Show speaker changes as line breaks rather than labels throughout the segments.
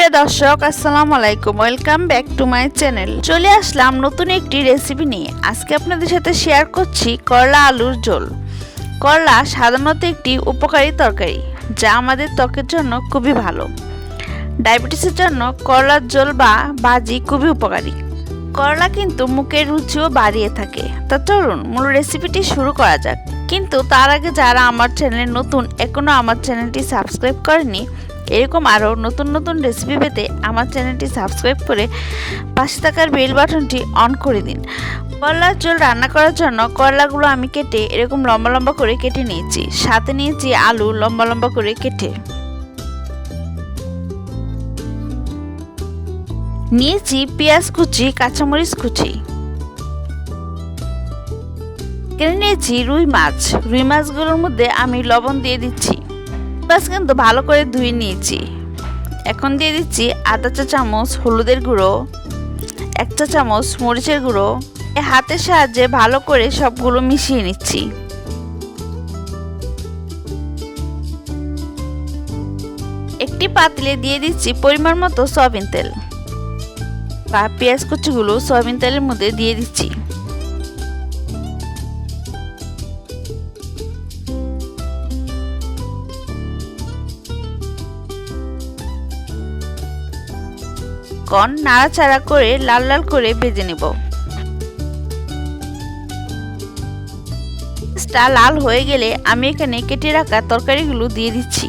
সুপ্রিয় দর্শক, আসসালামু আলাইকুম। Welcome back to my channel চলে আসলাম নতুন একটি রেসিপি নিয়ে। আজকে আপনাদের সাথে শেয়ার করছি করলা আলুর ঝোল। করলা সাধারণত একটি উপকারী তরকারি, যা আমাদের ত্বকের জন্য খুবই ভালো। ডায়াবেটিসের জন্য করলার ঝোল বা ভাজি খুবই উপকারী। করলা কিন্তু মুখের রুচিও বাড়িয়ে থাকে। তা চলুন, মূল রেসিপিটি শুরু করা যাক। কিন্তু তার আগে যারা আমার চ্যানেলে নতুন এখনও আমার চ্যানেলটি সাবস্ক্রাইব করেনি এরকম আরও নতুন নতুন রেসিপি পেতে আমার চ্যানেলটি সাবস্ক্রাইব করে পাশে থাকার বেল বাটনটি অন করে দিন। করলার ঝোল রান্না করার জন্য করলাগুলো আমি কেটে এরকম লম্বা লম্বা করে কেটে নিয়েছি। সাথে নিয়েছি আলু লম্বা লম্বা করে কেটে। নিয়েছি পেঁয়াজ কুচি, কাঁচামরিচ কুচি। কিনে নিয়েছি রুই মাছ। রুই মাছগুলোর মধ্যে আমি লবণ দিয়ে দিচ্ছি। মাছ কিন্তু ভালো করে ধুয়ে নিয়েছি। এখন দিয়ে দিচ্ছি আধা চা চামচ হলুদের গুঁড়ো, এক চা চামচ মরিচের গুঁড়ো। হাতের সাহায্যে ভালো করে সবগুলো মিশিয়ে নিচ্ছি। একটি পাতিলে দিয়ে দিচ্ছি পরিমাণ মতো সয়াবিন তেল। বা পেঁয়াজ কুচিগুলো সয়াবিন তেলের মধ্যে দিয়ে দিচ্ছি। কন নাড়াচাড়া করে লাল লাল করে ভেজে নেব। টা লাল হয়ে গেলে আমি এখানে কেটে রাখা তরকারিগুলো দিয়ে দিচ্ছি।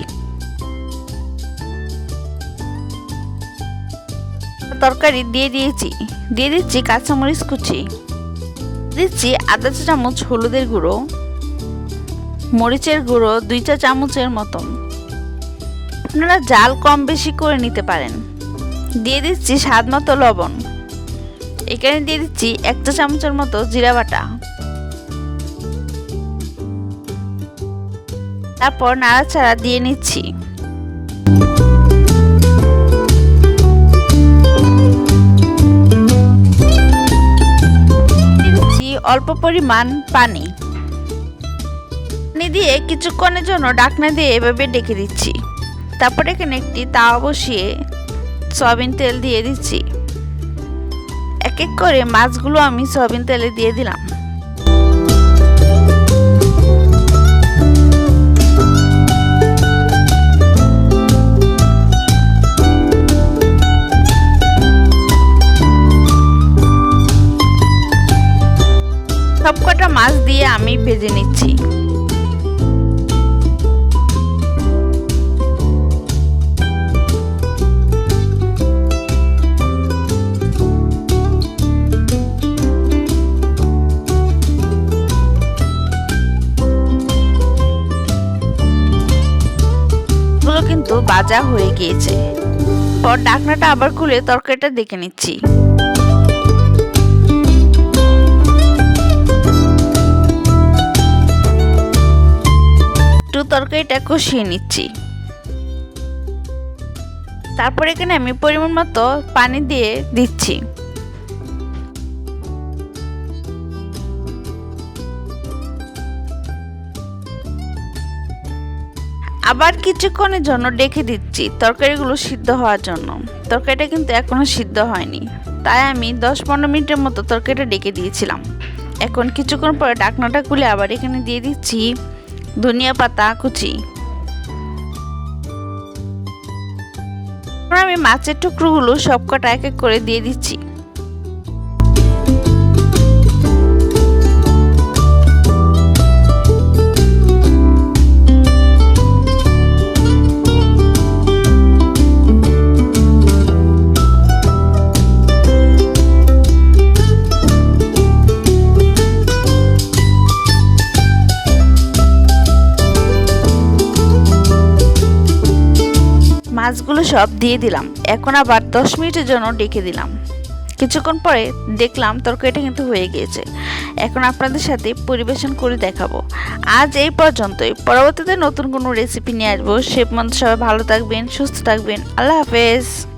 তরকারি দিয়ে দিয়েছি। দিয়ে দিচ্ছি কাঁচামরিচ কুচি। দিচ্ছি আধা চা চামচ হলুদের গুঁড়ো, মরিচের গুঁড়ো দুই চা চামচের মতন। আপনারা জাল কম বেশি করে নিতে পারেন। দিয়ে দিচ্ছি স্বাদ মতো লবণ। এখানে দিয়ে দিচ্ছি এক চা চামচের মতো জিরা বাটা। তারপর নাড়াচাড়া দিয়ে নিচ্ছি। অল্প পরিমাণ পানি। পানি দিয়ে কিছুক্ষণের জন্য ডাকনা দিয়ে এভাবে ডেকে দিচ্ছি। তারপর এখানে একটি তাওয়া বসিয়ে সয়াবিন তেল দিয়ে দিচ্ছি। এক এক করে মাছগুলো আমি সয়াবিন তেলে দিয়ে দিলাম। সবকটা মাছ দিয়ে আমি ভেজে নিচ্ছি। কিন্তু বাজা হয়ে গিয়েছে। পর ডাকনাটা আবার খুলে তরকারিটা দেখে নিচ্ছি। একটু তরকারিটা কষিয়ে নিচ্ছি। তারপর এখানে আমি পরিমাণ মতো পানি দিয়ে দিচ্ছি। আবার কিছুক্ষণের জন্য ডেকে দিচ্ছি। তরকারিগুলো সিদ্ধ হওয়ার জন্য। তরকারিটা কিন্তু এখনও সিদ্ধ হয়নি। তাই আমি দশ পনেরো মিনিটের মতো তরকারিটা ডেকে দিয়েছিলাম। এখন কিছুক্ষণ পরে ডাকনাটা খুলে আবার এখানে দিয়ে দিচ্ছি ধনিয়া পাতা কুচি। আমি মাছের টুকরোগুলো সবকটা এক এক করে দিয়ে দিচ্ছি। মাছগুলো সব দিয়ে দিলাম। এখন আবার দশ মিনিটের জন্য ডেকে দিলাম। কিছুক্ষণ পরে দেখলাম তরকারিটা কিন্তু হয়ে গিয়েছে। এখন আপনাদের সাথে পরিবেশন করে দেখাবো। আজ এই পর্যন্তই। পরবর্তীতে নতুন কোনো রেসিপি নিয়ে আসব। সে পর্যন্ত সবাই ভালো থাকবেন, সুস্থ থাকবেন। আল্লাহ হাফেজ।